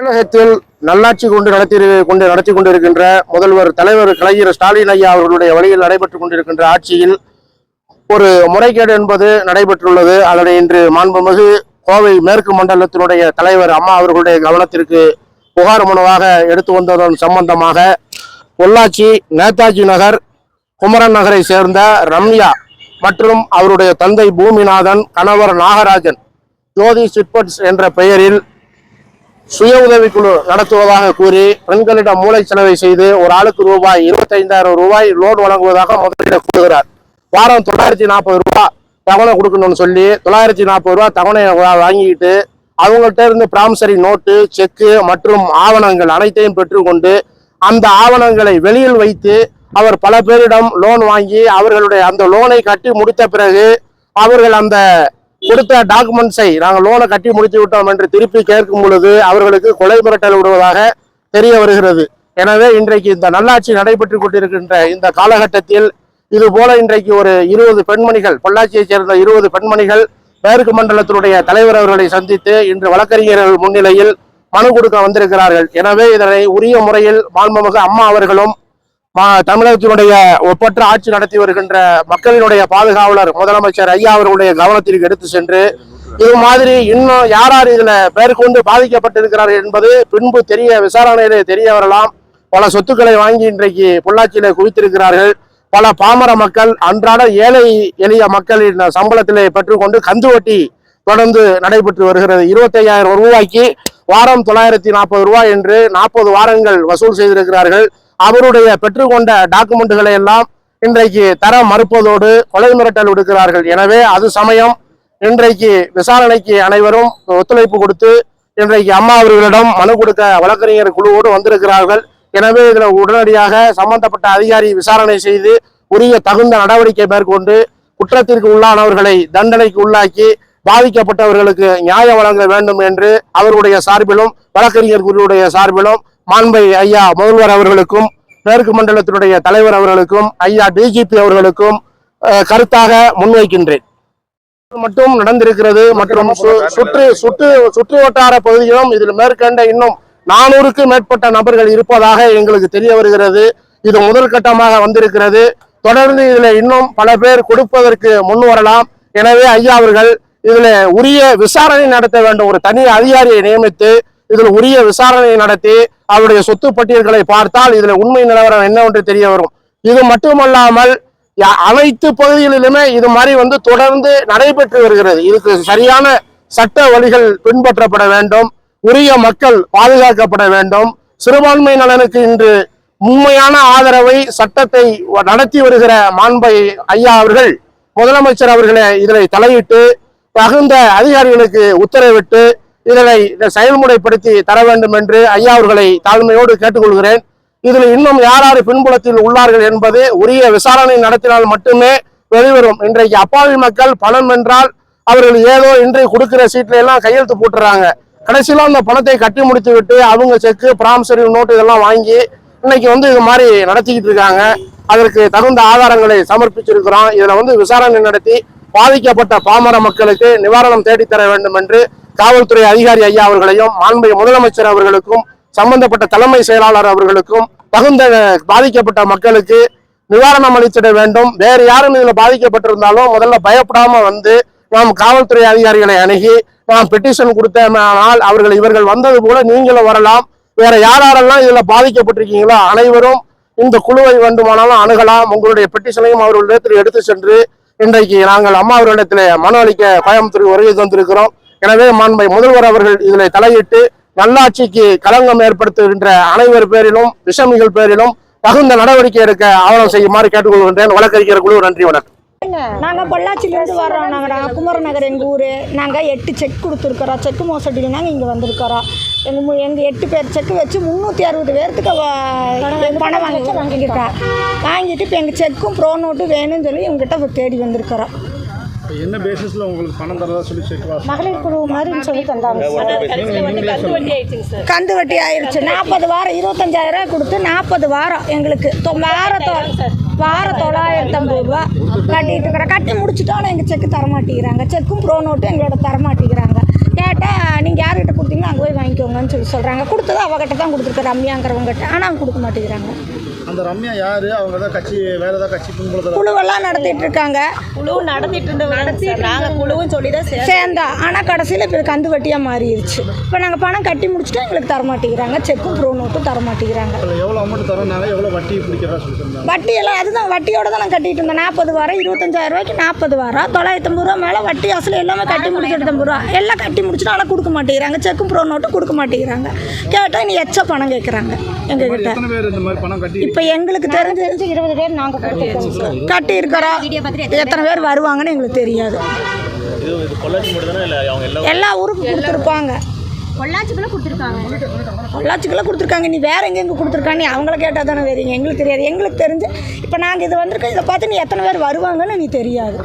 தமிழகத்தில் நல்லாட்சி கொண்டு நடத்தி கொண்டு நடத்தி கொண்டிருக்கின்ற முதல்வர் தலைவர் கலைஞர் ஸ்டாலின் ஐயா அவர்களுடைய வழியில் நடைபெற்றுக் கொண்டிருக்கின்ற ஆட்சியில் ஒரு முறைகேடு என்பது நடைபெற்றுள்ளது. அதனை இன்று மாண்புமிகு கோவை மேற்கு மண்டலத்தினுடைய தலைவர் அம்மா அவர்களுடைய கவனத்திற்கு புகார் மனுவாக எடுத்து வந்ததன் சம்பந்தமாக பொள்ளாச்சி நேதாஜி நகர் குமரன் நகரை சேர்ந்த ரம்யா மற்றும் அவருடைய தந்தை பூமிநாதன் கணவர் நாகராஜன் ஜோதி சிட்பட்ஸ் என்ற பெயரில் சுய உதவிக்குழு நடத்துவதாக கூறி பெண்களிடம் மூளை செலவை செய்து ஒரு ஆளுக்கு ரூபாய் இருபத்தைந்தாயிரம் ரூபாய் லோன் வழங்குவதாக முதலீடு கூறுகிறார். வாரம் தொள்ளாயிரத்தி நாற்பது ரூபாய் தவணை கொடுக்கணும்னு சொல்லி தொள்ளாயிரத்தி நாற்பது ரூபாய் தவணை வாங்கிக்கிட்டு அவங்கள்ட்ட இருந்து பிராமிசரி நோட்டு செக்கு மற்றும் ஆவணங்கள் அனைத்தையும் பெற்றுக்கொண்டு அந்த ஆவணங்களை வெளியில் வைத்து அவர் பல பேரிடம் லோன் வாங்கி அவர்களுடைய அந்த லோனை கட்டி முடித்த பிறகு அவர்கள் அந்த கொடுத்த டாக்குமெண்ட்ஸை நாங்கள் லோனை கட்டி முடித்து விட்டோம் என்று திருப்பி கேட்கும் பொழுது அவர்களுக்கு கொலை மிரட்டல் விடுவதாக தெரிய வருகிறது. எனவே இன்றைக்கு இந்த நல்லாட்சி நடைபெற்று கொண்டிருக்கின்ற இந்த காலகட்டத்தில் இது போல இன்றைக்கு ஒரு இருபது பெண்மணிகள் பொள்ளாச்சியைச் சேர்ந்த இருபது பெண்மணிகள் மேற்கு மண்டலத்தினுடைய தலைவர் அவர்களை சந்தித்து இன்று வழக்கறிஞர்கள் முன்னிலையில் மனு கொடுக்க வந்திருக்கிறார்கள். எனவே இதனை உரிய முறையில் மாண்புமிகு அம்மா அவர்களும் தமிழகத்தினுடைய ஒப்பற்ற ஆட்சி நடத்தி வருகின்ற மக்களினுடைய பாதுகாவலர் முதலமைச்சர் ஐயா அவர்களுடைய கவனத்திற்கு எடுத்து சென்று இது மாதிரி இன்னும் யார் யார் இதுல மேற்கொண்டு பாதிக்கப்பட்டிருக்கிறார்கள் என்பது பின்பு தெரிய விசாரணையிலே தெரிய வரலாம். பல சொத்துக்களை வாங்கி இன்றைக்கு பொள்ளாச்சியிலே குவித்திருக்கிறார்கள். பல பாமர மக்கள் அன்றாட ஏழை எளிய மக்களின் சம்பளத்திலே பெற்றுக்கொண்டு கந்து வட்டி தொடர்ந்து நடைபெற்று வருகிறது. இருபத்தையாயிரம் ரூபாய்க்கு வாரம் தொள்ளாயிரத்தி நாற்பது ரூபாய் என்று நாற்பது வாரங்கள் வசூல் செய்திருக்கிறார்கள். அவருடைய பெற்றுக்கொண்ட டாக்குமெண்ட்டுகளை எல்லாம் இன்றைக்கு தர மறுப்பதோடு கொலை மிரட்டல் விடுக்கிறார்கள். எனவே அது சமயம் இன்றைக்கு விசாரணைக்கு அனைவரும் ஒத்துழைப்பு கொடுத்து இன்றைக்கு அம்மா அவர்களிடம் மனு கொடுக்க வழக்கறிஞர் குழுவோடு வந்திருக்கிறார்கள். எனவே இதில் உடனடியாக சம்பந்தப்பட்ட அதிகாரி விசாரணை செய்து உரிய தகுந்த நடவடிக்கை மேற்கொண்டு குற்றத்திற்கு உள்ளானவர்களை தண்டனைக்கு உள்ளாக்கி பாதிக்கப்பட்டவர்களுக்கு நியாயம் வழங்க வேண்டும் என்று அவருடைய சார்பிலும் வழக்கறிஞர் குழுவுடைய சார்பிலும் மாண்பை ஐயா முதல்வர் அவர்களுக்கும் மேற்கு மண்டலத்தினுடைய தலைவர் அவர்களுக்கும் ஐயா டிஜிபி அவர்களுக்கும் கருத்தாக முன்வைக்கின்றேன். மட்டும் நடந்திருக்கிறது மற்றும் சு- சுற்று சுற்று சுற்று வட்டார பகுதியிலும் இதில் மேற்கண்ட இன்னும் நானூறுக்கு மேற்பட்ட நபர்கள் இருப்பதாக எங்களுக்கு தெரிய வருகிறது. இது முதல் கட்டமாக வந்திருக்கிறது. தொடர்ந்து இதில் இன்னும் பல பேர் கொடுப்பதற்கு முன் வரலாம். எனவே ஐயா அவர்கள் இதில் உரிய விசாரணை நடத்த வேண்டும். ஒரு தனி அதிகாரியை நியமித்து இதில் உரிய விசாரணை நடத்தி அவருடைய சொத்து பட்டியல்களை பார்த்தால் இதில் உண்மை நிலவரம் என்னவென்று தெரிய வரும். இது மட்டுமல்லாமல் யா- அனைத்து பகுதிகளிலுமே இது மாதிரி வந்து தொடர்ந்து நடைபெற்று வருகிறது. இதுக்கு சரியான சட்ட வழிகள் பின்பற்றப்பட வேண்டும். உரிய மக்கள் பாதுகாக்கப்பட வேண்டும். சிறுபான்மை நலனுக்கு இன்று உண்மையான ஆதரவை சட்டத்தை நடத்தி வருகிற மாண்பை ஐயா அவர்கள் முதலமைச்சர் அவர்களை இதனை தலையிட்டு தகுந்த அதிகாரிகளுக்கு உத்தரவிட்டு இதனை செயல்முறைப்படுத்தி தர வேண்டும் என்று ஐயா அவர்களை தாழ்மையோடு கேட்டுக்கொள்கிறேன். இதில் இன்னும் யார் யார் பின்புலத்தில் உள்ளார்கள் என்பது உரிய விசாரணை நடத்தினால் மட்டுமே வெளிவரும். இன்றைக்கு அப்பாவி மக்கள் பணம் என்றால் அவர்கள் ஏதோ இன்றைக்கு கொடுக்கிற சீட்ல எல்லாம் கையெழுத்து போட்டுறாங்க. கடைசியில அந்த பணத்தை கட்டி முடித்து விட்டு அவங்க செக்கு பிராம்சரி நோட்டு இதெல்லாம் வாங்கி இன்னைக்கு வந்து இது மாதிரி நடத்திக்கிட்டு இருக்காங்க. அதற்கு தகுந்த ஆதாரங்களை சமர்ப்பிச்சிருக்கிறோம். இதில் வந்து விசாரணை நடத்தி பாதிக்கப்பட்ட பாமர மக்களுக்கு நிவாரணம் தேடித்தர வேண்டும் என்று காவல்துறை அதிகாரி ஐயா அவர்களையும் மாண்புமிகு முதலமைச்சர் அவர்களுக்கும் சம்பந்தப்பட்ட தலைமை செயலாளர் அவர்களுக்கும் தகுந்த பாதிக்கப்பட்ட மக்களுக்கு நிவாரணம் அளித்திட வேண்டும். வேறு யாரும் இதுல பாதிக்கப்பட்டிருந்தாலும் முதல்ல பயப்படாம வந்து நாம் காவல்துறை அதிகாரிகளை அணுகி நாம் பெட்டிஷன் கொடுத்தனால் அவர்கள் இவர்கள் வந்தது போல நீங்களும் வரலாம். வேற யார் யாரெல்லாம் இதுல பாதிக்கப்பட்டிருக்கீங்களோ அனைவரும் இந்த குழுவை வேண்டுமானாலும் அணுகலாம். உங்களுடைய பெட்டிஷனையும் அவர்களிடத்தில் எடுத்து சென்று இன்றைக்கு நாங்கள் அம்மா அவர்களிடத்தில் மனு அளிக்க கோயம்புத்தூர் வருகை தந்திருக்கிறோம். எனவே மாண்பை முதல்வர் அவர்கள் இதில் தலையிட்டு நல்லாட்சிக்கு களங்கம் ஏற்படுத்துகின்ற அனைவர் பேரிலும் விஷமிகள் பேரிலும் தகுந்த நடவடிக்கை எடுக்க ஆவணம் செய்யுமாறு கேட்டுக்கொள்கின்றேன். வழக்கறிஞர் குழு நன்றி வணக்கம். நாங்கள் பொள்ளாச்சிலேருந்து வர்றோம் நாங்கள் நாங்கள் குமரநகர் எங்கள் ஊர். நாங்கள் எட்டு செக் கொடுத்துருக்குறோம். செக்கு மோசடியில் நாங்கள் இங்கே வந்திருக்கிறோம். எங்கள் எங்கள் எட்டு பேர் செக்கு வச்சு முந்நூற்றி அறுபது பேர்த்துக்கு பணம் வாங்கி வாங்கியிருக்கோம் வாங்கிட்டு இப்போ எங்கள் செக்கும் ப்ரோ நோட்டு வேணும்னு சொல்லி இவங்ககிட்ட தேடி வந்திருக்கிறோம். என்ன பேசிஸில் உங்களுக்கு பணம் தரதா சொல்லி மகளிர் குழு மாதிரின்னு சொல்லி தந்தாங்க. சார். கந்து வட்டி ஆயிடுச்சு. நாற்பது வாரம் இருபத்தஞ்சாயிரம் ரூபாய் கொடுத்து நாற்பது வாரம் எங்களுக்கு தொ- வார தொள்ளாயிரத்தி ஐம்பது ரூபா கட்டிட்டு இருக்கிறோம் கட்டி முடிச்சுட்டோம் எங்கள் செக்கு தரமாட்டேங்கிறாங்க. செக்கும் ப்ரோ நோட்டும் எங்களோட தரமாட்டேங்கிறாங்க. கேட்டால் நீங்கள் யார்கிட்ட கொடுத்தீங்களோ அங்கே போய் வாங்கிக்கோங்கன்னு சொல்லி சொல்கிறாங்க கொடுத்தது அவகிட்ட தான் கொடுத்துருக்க ரம்யாங்கிறவங்ககிட்ட. ஆனால் அவங்க கொடுக்க மாட்டேங்கிறாங்க. அந்த ரம்யா யாரு? அவங்க தான் கட்சி வேற ஏதாவது கட்சி பின்புலத்தில் குழுவெல்லாம் நடத்திட்டு இருக்காங்க. குழு நடத்திட்டு இருந்தவங்க சார். நாங்கள் குழுவும் சொல்லி தான். சேர்ந்தா. ஆனால் கடைசியில் இப்போ கந்து வட்டியாக மாறிடுச்சு இப்போ நாங்கள் பணம் கட்டி முடிச்சுட்டு எங்களுக்கு தர மாட்டேங்கிறாங்க. செக்கும் ப்ரோ நோட்டும் தர மாட்டேங்கிறாங்க. அதில் எவ்வளோ அமௌண்ட் தரோம்னாங்க எவ்வளோ வட்டி பிடிக்கிறதா சொல்லியிருந்தாங்க வட்டி எல்லாம் அதுதான் வட்டியோட தான் நான் கட்டிட்டு இருந்தேன் நாற்பது வாரம் இருபத்தஞ்சாயிரம் ரூபாய்க்கு நாற்பது வாரம். தொள்ளாயிரத்தம்பது ரூபா மேலே வட்டி அசல் எல்லாமே கட்டி முடிச்சுட்டு ரூபா எல்லாம் கட்டி முடிச்சுட்டு ஆனால் கொடுக்க மாட்டேங்கிறாங்க. செக்கும் ப்ரோ நோட்டும் கொடுக்க மாட்டேங்கிறாங்க. கேட்டால் நீ எச்ச பணம் கேட்குறாங்க எங்ககிட்ட இப்போ எங்களுக்கு தெரிஞ்சு இருபது பேர் நாங்கள் கட்டி இருக்கிறோம் எத்தனை பேர் வருவாங்கன்னு எங்களுக்கு தெரியாது. எல்லா ஊருக்கும் கொடுத்துருப்பாங்க. பொள்ளாச்சிக்குள்ள கொடுத்துருக்காங்க. பொள்ளாச்சிக்கெல்லாம் கொடுத்துருக்காங்க. நீ வேற எங்கெங்க கொடுத்துருக்காங்க நீ அவங்கள கேட்டால் தானே வரீங்க எங்களுக்கு தெரியாது. எங்களுக்கு தெரிஞ்சு இப்போ நாங்கள் இது வந்திருக்கோம். இதை பார்த்து நீ எத்தனை பேர் வருவாங்கன்னு நீ தெரியாது.